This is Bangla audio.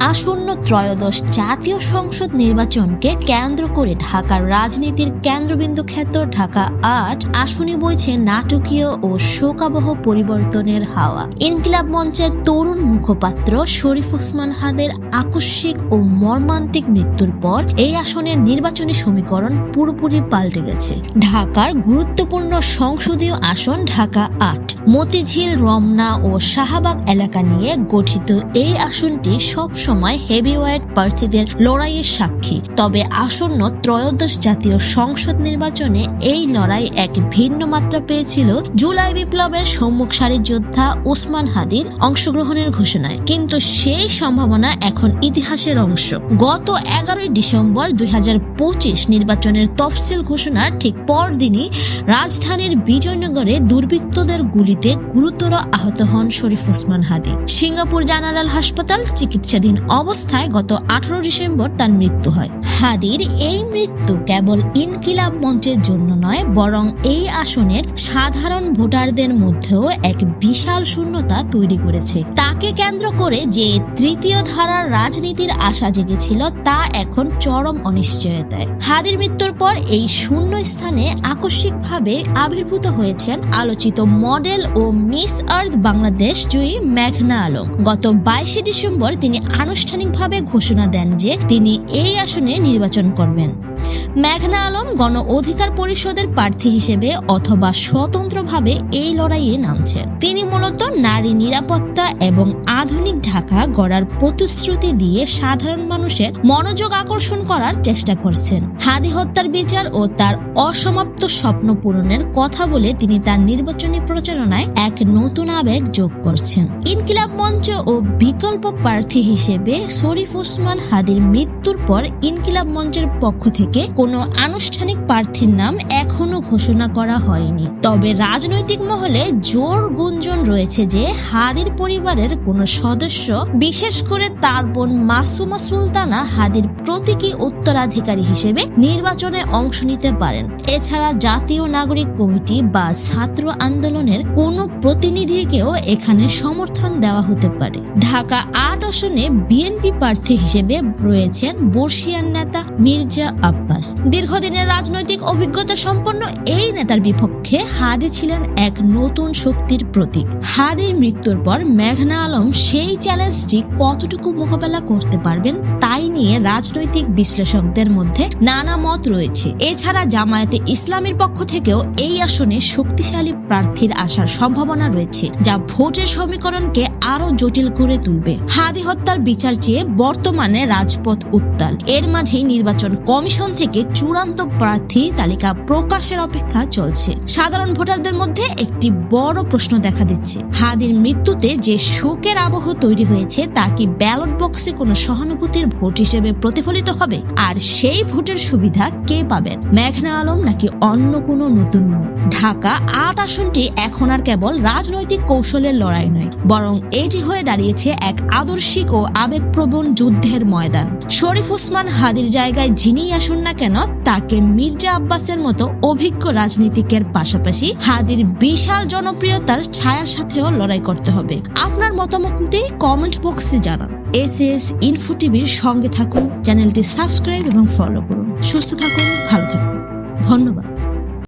আসন্ন ত্রয়োদশ জাতীয় সংসদ নির্বাচনকে কেন্দ্র করে ঢাকার রাজনীতির কেন্দ্রবিন্দু খ্যাত ঢাকা আট আসনে বইছে নাটকীয় ও শোকাবহ পরিবর্তনের হাওয়া। ইনকিলাব মঞ্চের তরুণ মুখপাত্র শরীফ ওসমান হাদের আকস্মিক ও মর্মান্তিক মৃত্যুর পর এই আসনের নির্বাচনী সমীকরণ পুরোপুরি পাল্টে গেছে। ঢাকার গুরুত্বপূর্ণ সংসদীয় আসন ঢাকা আট। মতিঝিল, রমনা ও শাহবাগ এলাকা নিয়ে গঠিত এই আসনটি সব সময় হেভিওয়েট প্রার্থীদের লড়াইয়ের সাক্ষী। তবে আসন্ন ত্রয়োদশ জাতীয় সংসদ নির্বাচনে এই লড়াই এক ভিন্ন মাত্রা পেয়েছিল জুলাই বিপ্লবের সম্মুখ সারির যোদ্ধা ওসমান হাদির অংশগ্রহণের ঘোষণায়। কিন্তু সেই সম্ভাবনা এখন ইতিহাসের অংশ। গত এগারোই ডিসেম্বর দুই হাজার পঁচিশ নির্বাচনের তফসিল ঘোষণার ঠিক পরদিনই রাজধানীর বিজয়নগরে দুর্বৃত্তদের গুলিতে গুরুতর আহত হন শরীফ ওসমান হাদি। সিঙ্গাপুর জেনারেল হাসপাতাল চিকিৎসাধীন অবস্থায় গত আঠারো ডিসেম্বর তার মৃত্যু হয়। হাদির এই মৃত্যু কেবল ইনকিলাব মঞ্চের জন্য নয়, বরং এই আসনের সাধারণ ভোটারদের মধ্যেও এক বিশাল শূন্যতা তৈরি করেছে। তাকে কেন্দ্র করে যে তৃতীয় ধারার রাজনীতির আশা জেগেছিল, তা এখন চরম অনিশ্চয়তায়। হাদির মৃত্যুর পর এই শূন্য স্থানে আকস্মিকভাবে আবির্ভূত হয়েছেন আলোচিত মডেল ও মিস আর্থ বাংলাদেশ জয়ী মেঘনা আলম। গত বাইশে ডিসেম্বর তিনি আনুষ্ঠানিকভাবে ঘোষণা দেন যে তিনি এই আসনে নির্বাচন করবেন। মেঘনা আলম গণ অধিকার পরিষদের প্রার্থী হিসেবে অথবা স্বতন্ত্রভাবে এই লড়াইয়ে নামছেন। তিনি মূলত নারী নিরাপত্তা এবং আধুনিক ঢাকা গড়ার প্রতিশ্রুতি দিয়ে সাধারণ মানুষের মনোযোগ আকর্ষণ করার চেষ্টা করছেন। হাদি হত্যার বিচার ও তার অসমাপ্ত স্বপ্ন পূরণের কথা বলে তিনি তার নির্বাচনী প্রচারণায় এক নতুন আবেগ যোগ করছেন। ইনকিলাব মঞ্চ ও বিকল্প প্রার্থী হিসেবে শরীফ ওসমান হাদির মৃত্যুর পর ইনকিলাব মঞ্চের পক্ষ থেকে কোনো আনুষ্ঠানিক প্রার্থীর নাম এখনও ঘোষণা করা হয়নি। তবে রাজনৈতিক মহলে জোর গুঞ্জন রয়েছে যে হাদির পরিবারের কোনো সদস্য, বিশেষ করে তার বোন মাসুমা সুলতানা, হাদির প্রতীকী উত্তরাধিকারী হিসেবে নির্বাচনে অংশ নিতে পারেন। এছাড়া জাতীয় নাগরিক কমিটি বা ছাত্র আন্দোলনের কোনো প্রতিনিধিকেও এখানে সমর্থন দেওয়া হতে পারে। ঢাকা আট আসনে বিএনপি প্রার্থী হিসেবে রয়েছেন বর্ষিয়ান নেতা মির্জা আব্বাস। দীর্ঘদিনের রাজনৈতিক অভিজ্ঞতা সম্পন্ন এই নেতার বিপক্ষে হাদি ছিলেন এক নতুন শক্তির প্রতীক। হাদির মৃত্যুর পর মেঘনা আলম সেই চ্যালেঞ্জটি কতটুকু মোকাবেলা করতে পারবেন নিয়ে রাজনৈতিক বিশ্লেষকদের মধ্যে নানা মত রয়েছে। এছাড়া জামায়াতে ইসলামের পক্ষ থেকেও এই আসনে শক্তিশালী প্রার্থীর আসার সম্ভাবনা রয়েছে, যা ভোটের সমীকরণকে আরও জটিল করে তুলবে। হাদি হত্যার বিচার চেয়ে বর্তমানে রাজপথ উত্তাল। এর মাঝেই নির্বাচন কমিশন থেকে চূড়ান্ত প্রার্থী তালিকা প্রকাশের অপেক্ষা চলছে। সাধারণ ভোটারদের মধ্যে একটি বড় প্রশ্ন দেখা দিচ্ছে। হাদির মৃত্যুতে যে শোকের আবহ তৈরি হয়েছে, তা কি ব্যালট বক্সে কোনো সহানুভূতির ভোট হিসেবে প্রতিফলিত হবে। আর সেই ভোটের সুবিধা কে পাবেন মেঘনা আলম নাকি অন্য কোনো নতুন ঢাকা আট আসনটি এখন আর কেবল রাজনৈতিক কৌশলের লড়াই নয়, বরং এটি হয়ে দাঁড়িয়েছে এক আদর্শিক ও আবেগপ্রবণ যুদ্ধের ময়দান। শরীফ ওসমান হাদির জায়গায় যিনি আসুন না কেন, তাকে মির্জা আব্বাসের মতো অভিজ্ঞ রাজনীতিকের পাশাপাশি হাদির বিশাল জনপ্রিয়তার ছায়ার সাথেও লড়াই করতে হবে। আপনার মতামতটি কমেন্ট বক্সে জানান। এস এস ইনফো টিভির সঙ্গে থাকুন, চ্যানেলটি সাবস্ক্রাইব এবং ফলো করুন। সুস্থ থাকুন, ভালো থাকুন। ধন্যবাদ।